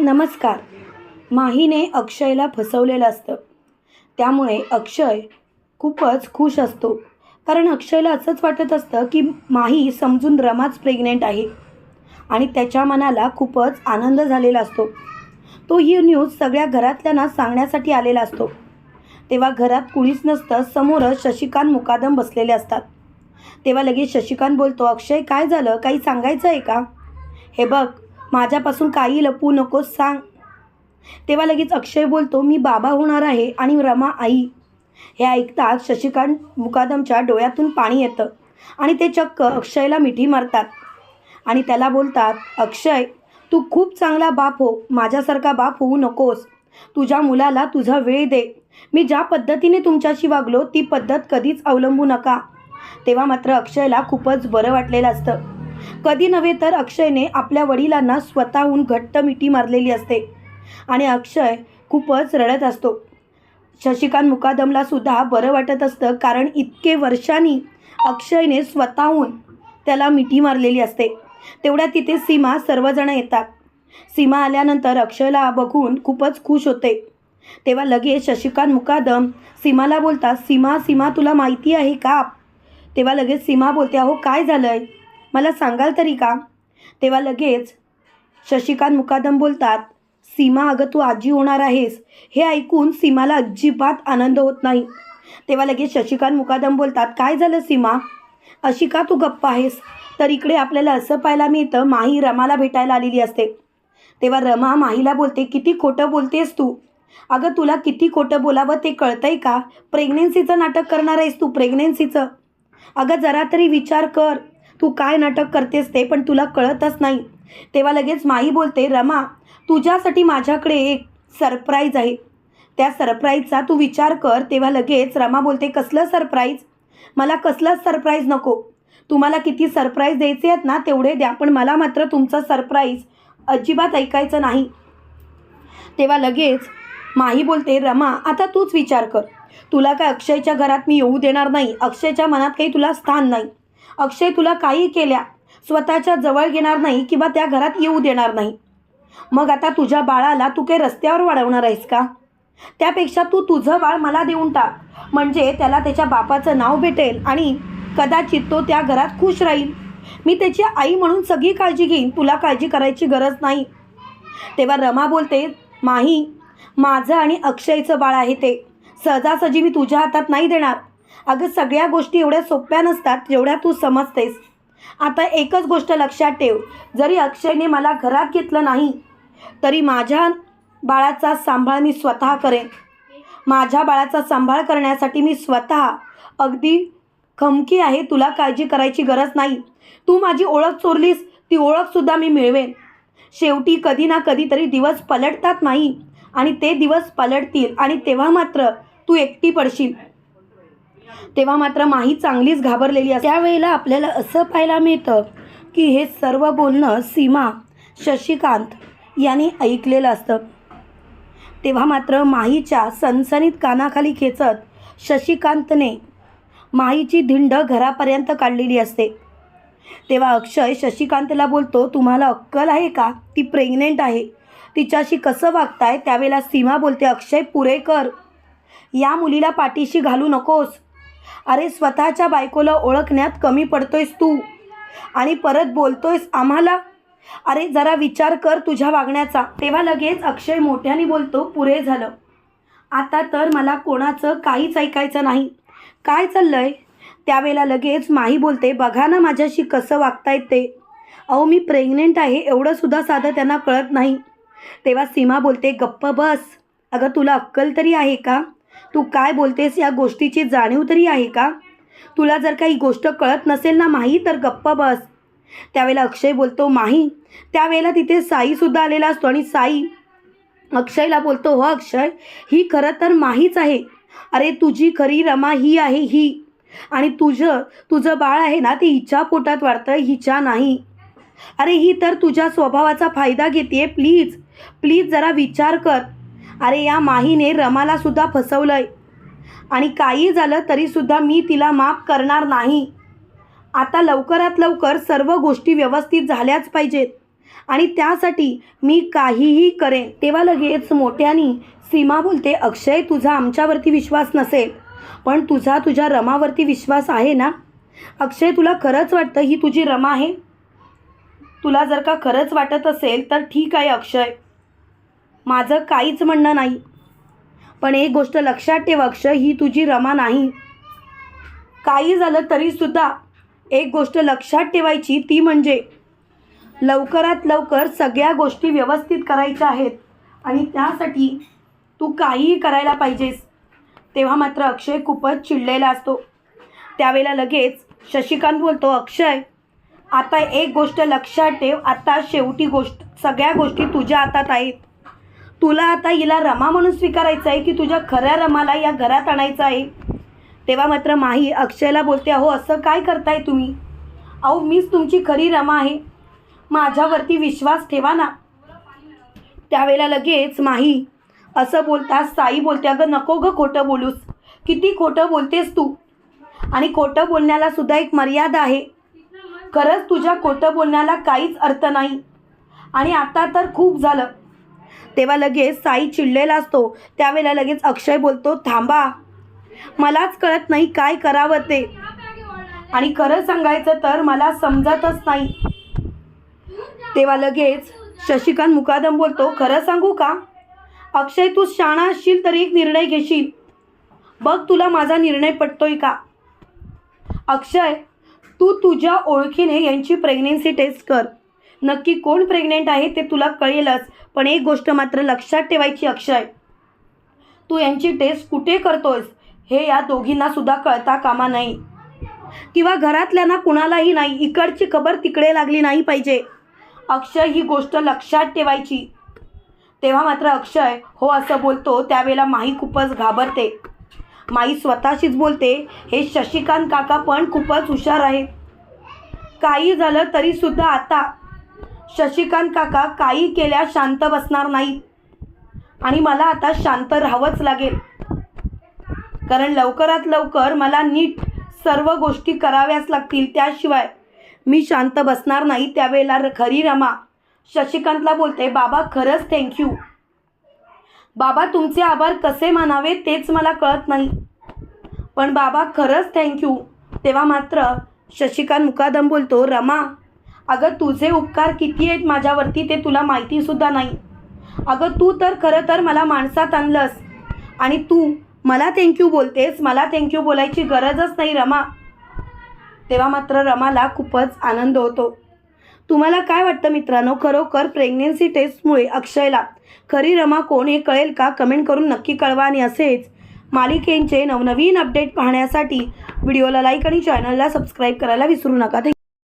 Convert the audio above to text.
नमस्कार. माहीने अक्षयला फसवलेलं असतं. त्यामुळे अक्षय खूपच खुश असतो. कारण अक्षयला असंच वाटत असतं की माही समजून रमाच प्रेग्नेंट आहे. आणि त्याच्या मनाला खूपच आनंद झालेला असतो. तो ही न्यूज सगळ्या घरातल्यांना सांगण्यासाठी आलेला असतो. तेव्हा घरात कुणीच नसतं समोरच शशिकांत मुकादम बसलेले असतात. तेव्हा लगेच शशिकांत बोलतो अक्षय काय झालं? काही सांगायचं आहे का? हे बघ माझ्यापासून काही लपवू नकोस सांग. तेव्हा लगेच अक्षय बोलतो मी बाबा होणार आहे आणि रमा आई. हे ऐकताच शशिकांत मुकादमच्या डोळ्यातून पाणी येतं आणि ते चक्क अक्षयला मिठी मारतात. आणि त्याला बोलतात अक्षय तू खूप चांगला बाप हो माझ्यासारखा बाप होऊ नकोस. तुझ्या मुलाला तुझा वेळ दे. मी ज्या पद्धतीने तुमच्याशी वागलो ती पद्धत कधीच अवलंबू नका. तेव्हा मात्र अक्षयला खूपच बरं वाटलेलं असतं. कधी नव्हे तर अक्षयने आपल्या वडिलांना स्वतःहून घट्ट मिठी मारलेली असते. आणि अक्षय खूपच रडत असतो. शशिकांत मुकादमला सुद्धा बरं वाटत असतं कारण इतके वर्षांनी अक्षयने स्वतःहून त्याला मिठी मारलेली असते. तेवढ्या तिथे सीमा सर्वजण येतात. सीमा आल्यानंतर अक्षयला बघून खूपच खुश होते. तेव्हा लगेच शशिकांत मुकादम सीमाला बोलतात सीमा सीमा तुला माहिती आहे का? तेव्हा लगेच सीमा बोलते अहो काय झालं आहे मला सांगाल तरी का? तेव्हा लगेच शशिकांत मुकादम बोलतात सीमा अगं तू आजी होणार आहेस. हे ऐकून सीमाला अजिबात आनंद होत नाही. तेव्हा लगेच शशिकांत मुकादम बोलतात काय झालं सीमा? अशी का तू गप्प आहेस? तर इकडे आपल्याला असं पाहायला मिळतं माही रमाला भेटायला आलेली असते. तेव्हा रमा माहीला बोलते किती खोटं बोलतेस तू? अगं तुला किती खोटं बोलावं ते कळतंय का? प्रेग्नेन्सीचं नाटक करणार आहेस तू प्रेग्नेन्सीचं अगं जरा तरी विचार कर. तू काय नाटक करतेस ते पण तुला कळतच नाही. तेव्हा लगेच माई बोलते रमा तुझ्यासाठी माझ्याकडे एक सरप्राईज आहे. त्या सरप्राईजचा तू विचार कर. तेव्हा लगेच रमा बोलते कसलं सरप्राईज? मला कसलंच सरप्राईज नको. तुम्हाला किती सरप्राईज द्यायचे आहेत ना तेवढे द्या पण मला मात्र तुमचं सरप्राईज अजिबात ऐकायचं नाही. तेव्हा लगेच माही बोलते रमा आता तूच विचार कर. तुला काय अक्षयच्या घरात मी येऊ देणार नाही. अक्षयच्या मनात काही तुला स्थान नाही. अक्षय तुला काही केल्या स्वतःच्या जवळ घेणार नाही किंवा त्या घरात येऊ देणार नाही. मग आता तुझ्या बाळाला तू काही रस्त्यावर वाढवणार आहेस का? त्यापेक्षा तू तुझं बाळ मला देऊन टाक. म्हणजे त्याला त्याच्या बापाचं नाव भेटेल आणि कदाचित तो त्या घरात खुश राहील. मी त्याची आई म्हणून सगळी काळजी घेईन तुला काळजी करायची गरज नाही. तेव्हा रमा बोलते माही माझं आणि अक्षयचं बाळ आहे ते. सहजासहजी मी तुझ्या हातात नाही देणार. अगं सगळ्या गोष्टी एवढ्या सोप्या नसतात जेवढ्या तू समजतेस. आता एकच गोष्ट लक्षात ठेव. जरी अक्षयने मला घरात घेतलं नाही तरी माझ्या बाळाचा सांभाळ मी स्वतः करेन. माझ्या बाळाचा सांभाळ करण्यासाठी मी स्वतः अगदी खमकी आहे तुला काळजी करायची गरज नाही. तू माझी ओळख चोरलीस ती ओळखसुद्धा मी मिळवेन. शेवटी कधी ना कधीतरी दिवस पलटतात नाही आणि ते दिवस पलटतील आणि तेव्हा मात्र तू एकटी पडशील. तेव्हा मात्र माही चांगलीच घाबरलेली असते. त्यावेळेला आपल्याला असं पाहायला मिळतं की हे सर्व बोलणं सीमा शशिकांत यांनी ऐकलेलं असतं. तेव्हा मात्र माहीच्या सनसनीत कानाखाली खेचत शशिकांतने माहीची धिंड घरापर्यंत काढलेली असते. तेव्हा अक्षय शशिकांतला बोलतो तुम्हाला अक्कल आहे का? ती प्रेग्नेंट आहे. तिच्याशी कसं वागताय? त्यावेळेला सीमा बोलते अक्षय पुरेकर या मुलीला पाठीशी घालू नकोस. अरे स्वतःच्या बायकोला ओळखण्यात कमी पडतोयस तू. आणि परत बोलतोयस आम्हाला? अरे जरा विचार कर तुझ्या वागण्याचा. तेव्हा लगेच अक्षय मोठ्याने बोलतो पुरे झालं. आता तर मला कोणाचं काहीच ऐकायचं नाही. काय चाललंय? त्यावेळेला लगेच माही बोलते बघा ना माझ्याशी कसं वागतायत ते. अहो मी प्रेग्नेंट आहे एवढंसुद्धा साधं त्यांना कळत नाही. तेव्हा सीमा बोलते गप्प बस. अगं तुला अक्कल तरी आहे का? तू काय बोलतेस या गोष्टीची जाणीव तरी आहे का? तुला जर काही गोष्ट कळत नसेल ना माही तर गप्प बस. त्यावेळेला अक्षय बोलतो माही त्यावेळेला तिथे साईसुद्धा आलेला असतो आणि साई अक्षयला बोलतो हो अक्षय ही खरं तर माहीच आहे. अरे तुझी खरी रमा ही आहे ही. आणि तुझं तुझं बाळ आहे ना ते हिच्या पोटात वाढतं हिच्या नाही. अरे ही तर तुझ्या स्वभावाचा फायदा घेते प्लीज. प्लीज जरा विचार कर. अरे या माहीने रमाला सुद्धा फसवलंय. आणि काही झालं तरीसुद्धा मी तिला माफ करणार नाही. आता लवकरात लवकर सर्व गोष्टी व्यवस्थित झाल्याच पाहिजेत. आणि त्यासाठी मी काहीही करेन. तेव्हा लगेच मोठ्यानी सीमा बोलते अक्षय तुझा आमच्यावरती विश्वास नसेल. पण तुझा तुझ्या रमावरती विश्वास आहे ना? अक्षय तुला खरंच वाटतं ही तुझी रमा आहे? तुला जर का खरंच वाटत असेल तर ठीक आहे अक्षय. माझं काहीच म्हणणं नाही. पण एक गोष्ट लक्षात ठेव अक्षय ही तुझी रमा नाही. काही झालं तरीसुद्धा एक गोष्ट लक्षात ठेवायची ती म्हणजे लवकरात लवकर सगळ्या गोष्टी व्यवस्थित करायच्या आहेत आणि त्यासाठी तू काहीही करायला पाहिजेस. तेव्हा मात्र अक्षय खूपच चिडलेला असतो. त्यावेळेला लगेच शशिकांत बोलतो अक्षय आता एक गोष्ट लक्षात ठेव आता शेवटी गोष्ट सगळ्या गोष्टी तुझ्या हातात आहेत. तुला आता हिला रमा म्हणून स्वीकारायचं आहे की तुझ्या खऱ्या रमाला या घरात आणायचं आहे? तेव्हा मात्र माही अक्षयला बोलते अहो असं काय करताय तुम्ही? अहो मीच तुमची खरी रमा आहे. माझ्यावरती विश्वास ठेवा ना. त्यावेळेला लगेच माही असं बोलतास साई बोलते अगं नको गं खोटं बोलूस. किती खोटं बोलतेस तू? आणि खोटं बोलण्याला सुद्धा एक मर्यादा आहे. खरंच तुझ्या खोटं बोलण्याला काहीच अर्थ नाही. आणि आता तर खूप झालं. तेव्हा लगेच साई चिडलेला असतो. त्यावेळेला लगेच अक्षय बोलतो थांबा. मलाच कळत नाही काय करावं ते. आणि खरं सांगायचं तर मला समजतच नाही. तेव्हा लगेच शशिकांत मुकादम बोलतो खरं सांगू का? अक्षय तू शाणा असशील तरी एक निर्णय घेशील. बघ तुला माझा निर्णय पटतोय का? अक्षय तू तुझ्या ओळखीने यांची प्रेग्नेन्सी टेस्ट कर. नक्की कोण प्रेग्नेंट आहे ते तुला कळेलच पण एक गोष्ट मात्र लक्षात ठेवायची अक्षय. तू यांची टेस्ट कुठे करतोयस? हे या दोघींना सुद्धा कळता कामा नाही. किंवा घरातल्यांना कुणालाही नाही इकडची खबर तिकडे लागली नाही पाहिजे. अक्षय ही गोष्ट लक्षात ठेवायची. तेव्हा मात्र अक्षय हो असं बोलतो त्यावेळेला माही खूपच घाबरते. माई स्वतःशीच बोलते हे शशिकांत काका पण खूपच हुशार आहेत. काही झालं तरीसुद्धा आता शशिकांत काका काही केल्या शांत बसणार नाहीत. आणि मला आता शांत राहावंच लागेल. कारण लवकरात लवकर मला नीट सर्व गोष्टी कराव्याच लागतील त्याशिवाय मी शांत बसणार नाही त्यावेळेला र- खरी रमा. शशिकांतला बोलते बाबा खरंच थँक्यू बाबा तुमचे आभार कसे मानावे तेच मला कळत नाही. पण बाबा खरंच थँक्यू तेव्हा मात्र शशिकांत मुकादम बोलतो रमा अगं तुझे उपकार किती आहेत माझ्यावरती ते तुला माहितीसुद्धा नाही. अगं तू तर खरं तर मला माणसात आणलंस. आणि तू मला थँक्यू बोलतेस. मला थँक्यू बोलायची गरजच नाही रमा. तेव्हा मात्र रमाला खूपच आनंद होतो. तुम्हाला काय वाटतं मित्रांनो? खरोखर प्रेग्नेन्सी टेस्टमुळे अक्षयला खरी रमा कोण हे कळेल का? कमेंट करून नक्की कळवा आणि असेच मालिकेंचे नवनवीन अपडेट पाहण्यासाठी व्हिडिओला लाईक आणि चॅनलला सबस्क्राईब करायला विसरू नका.